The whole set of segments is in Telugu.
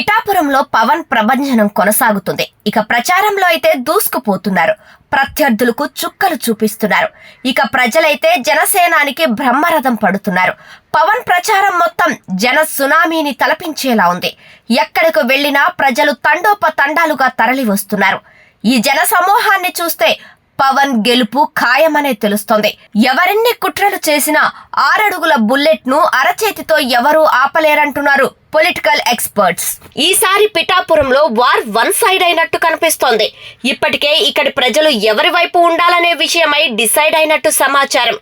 పిఠాపురంలో పవన్ ప్రభంజనం కొనసాగుతుంది. ఇక ప్రచారంలో అయితే దూసుకుపోతున్నారు. ప్రత్యర్థులకు చుక్కలు చూపిస్తున్నారు. ఇక ప్రజలైతే జనసేనానికి బ్రహ్మరథం పడుతున్నారు. పవన్ ప్రచారం మొత్తం జన సునామీని తలపించేలా ఉంది. ఎక్కడికి వెళ్ళినా ప్రజలు తండోపతండాలుగా తరలి వస్తున్నారు ఈ జన సమూహాన్ని చూస్తే పవన్ గెలుపు ఖాయమనే తెలుస్తోంది. ఎవరెన్ని కుట్రలు చేసినా ఆరడుగుల బుల్లెట్ను అరచేతితో ఎవరూ ఆపలేరంటున్నారు పొలిటికల్ ఎక్స్పర్ట్స్. ఈసారి పిఠాపురంలో వార్ వన్ సైడ్ అయినట్టు కనిపిస్తోంది. ఇప్పటికే ఇక్కడి ప్రజలు ఎవరి వైపు ఉండాలనే విషయమై డిసైడ్ అయినట్టు సమాచారం.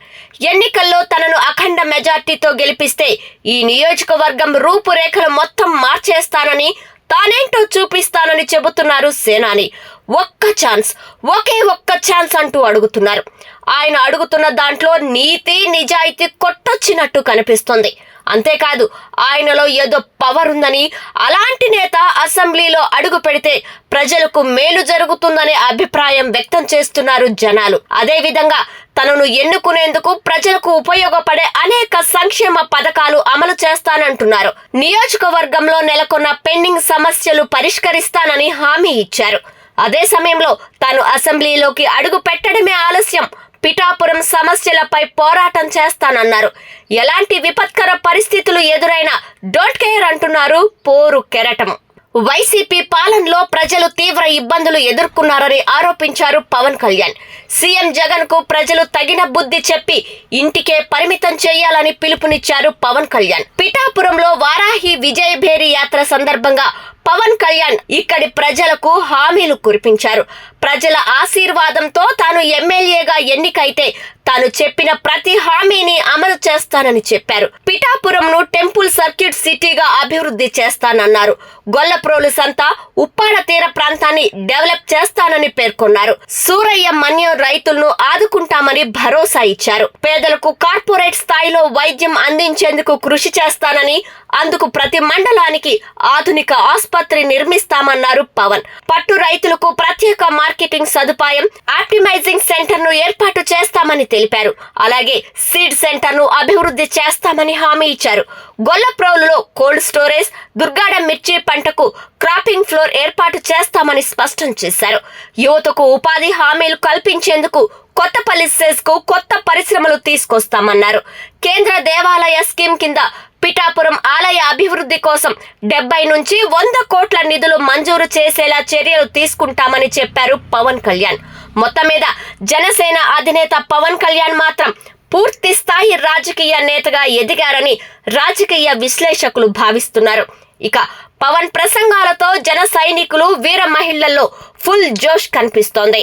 ఎన్నికల్లో తనను అఖండ మెజార్టీతో గెలిపిస్తే ఈ నియోజకవర్గం రూపురేఖలు మొత్తం మార్చేస్తానని తానేంటో చూపిస్తానని చెబుతున్నారు సేనాని. ఒక్క ఛాన్స్ ఒకే ఒక్క ఛాన్స్ అంటూ అడుగుతున్నారు. ఆయన అడుగుతున్న దాంట్లో నీతి నిజాయితీ కొట్టొచ్చినట్టు కనిపిస్తుంది. అంతేకాదు ఆయనలో ఏదో పవర్ ఉందని అలాంటి నేత అసెంబ్లీలో అడుగు పెడితే ప్రజలకు మేలు జరుగుతుందనే అభిప్రాయం వ్యక్తం చేస్తున్నారు జనాలు. అదే విధంగా తనను ఎన్నుకునేందుకు ప్రజలకు ఉపయోగపడే అనేక సంక్షేమ పథకాలు అమలు చేస్తానంటున్నారు. నియోజకవర్గంలో నెలకొన్న పెండింగ్ సమస్యలు పరిష్కరిస్తానని హామీ ఇచ్చారు. అదే సమయంలో తాను అసెంబ్లీలోకి అడుగు పెట్టడమే ఆలస్యం. పిఠాపురం సమస్యలపై పోరాటం చేస్తానన్నారు. ఎలాంటి విపత్కర పరిస్థితులు ఎదురైనా డోంట్ కేర్ అంటున్నారు పోరు కెరటం. వైసీపీ పాలనలో ప్రజలు తీవ్ర ఇబ్బందులు ఎదుర్కొన్నారని ఆరోపించారు పవన్ కళ్యాణ్. సీఎం జగన్కు ప్రజలు తగిన బుద్ధి చెప్పి ఇంటికే పరిమితం చేయాలని పిలుపునిచ్చారు పవన్ కళ్యాణ్. పిఠాపురంలో వారాహి విజయభేరి యాత్ర సందర్భంగా పవన్ కళ్యాణ్ ఇక్కడి ప్రజలకు హామీలు కురిపించారు. ప్రజల ఆశీర్వాదంతో తాను ఎమ్మెల్యేగా ఎన్నికైతే తాను చెప్పిన ప్రతి హామీని అమలు చేస్తానని చెప్పారు. పిఠాపురంను టెంపుల్ సర్క్యూట్ సిటీగా అభివృద్ధి చేస్తానన్నారు. గొల్లప్రోలు సంత ఉప్పాడ తీర ప్రాంతాన్ని డెవలప్ చేస్తానని పేర్కొన్నారు. సూరయ్య మన్యం రైతులను ఆదుకుంటామని భరోసా ఇచ్చారు. పేదలకు కార్పొరేట్ స్థాయిలో వైద్యం అందించేందుకు కృషి చేస్తానని అందుకు ప్రతి మండలానికి ఆధునిక ఆసుపత్రి నిర్మిస్తామన్నారు పవన్. పట్టు రైతులకు ప్రత్యేక మార్కెటింగ్ సదుపాయం ఆప్టిమైజింగ్ సెంటర్ను ఏర్పాటు చేస్తామని తెలిపారు. అలాగే సీడ్ సెంటర్ను అభివృద్ధి చేస్తామని హామీ ఇచ్చారు. గొల్లప్రోలులో కోల్డ్ స్టోరేజ్ దుర్గాడ మిర్చి పంటకు క్రాపింగ్ ఫ్లోర్ ఏర్పాటు చేస్తామని స్పష్టం చేశారు. యువతకు ఉపాధి హామీలు కల్పించేందుకు కొత్త పలిసెస్కు కొత్త పరిశ్రమలు తీసుకొస్తామన్నారు. కేంద్ర దేవాలయ స్కీమ్ కింద పిఠాపురం ఆలయ అభివృద్ధి కోసం డెబ్బై నుంచి వంద కోట్ల నిధులు మంజూరు చేసేలా చర్యలు తీసుకుంటామని చెప్పారు పవన్ కళ్యాణ్. మొత్తం మీద జనసేన అధినేత పవన్ కళ్యాణ్ మాత్రం పూర్తి స్థాయి రాజకీయ నేతగా ఎదిగారని రాజకీయ విశ్లేషకులు భావిస్తున్నారు. ఇక పవన్ ప్రసంగాలతో జన సైనికులు వీర మహిళల్లో ఫుల్ జోష్ కనిపిస్తోంది.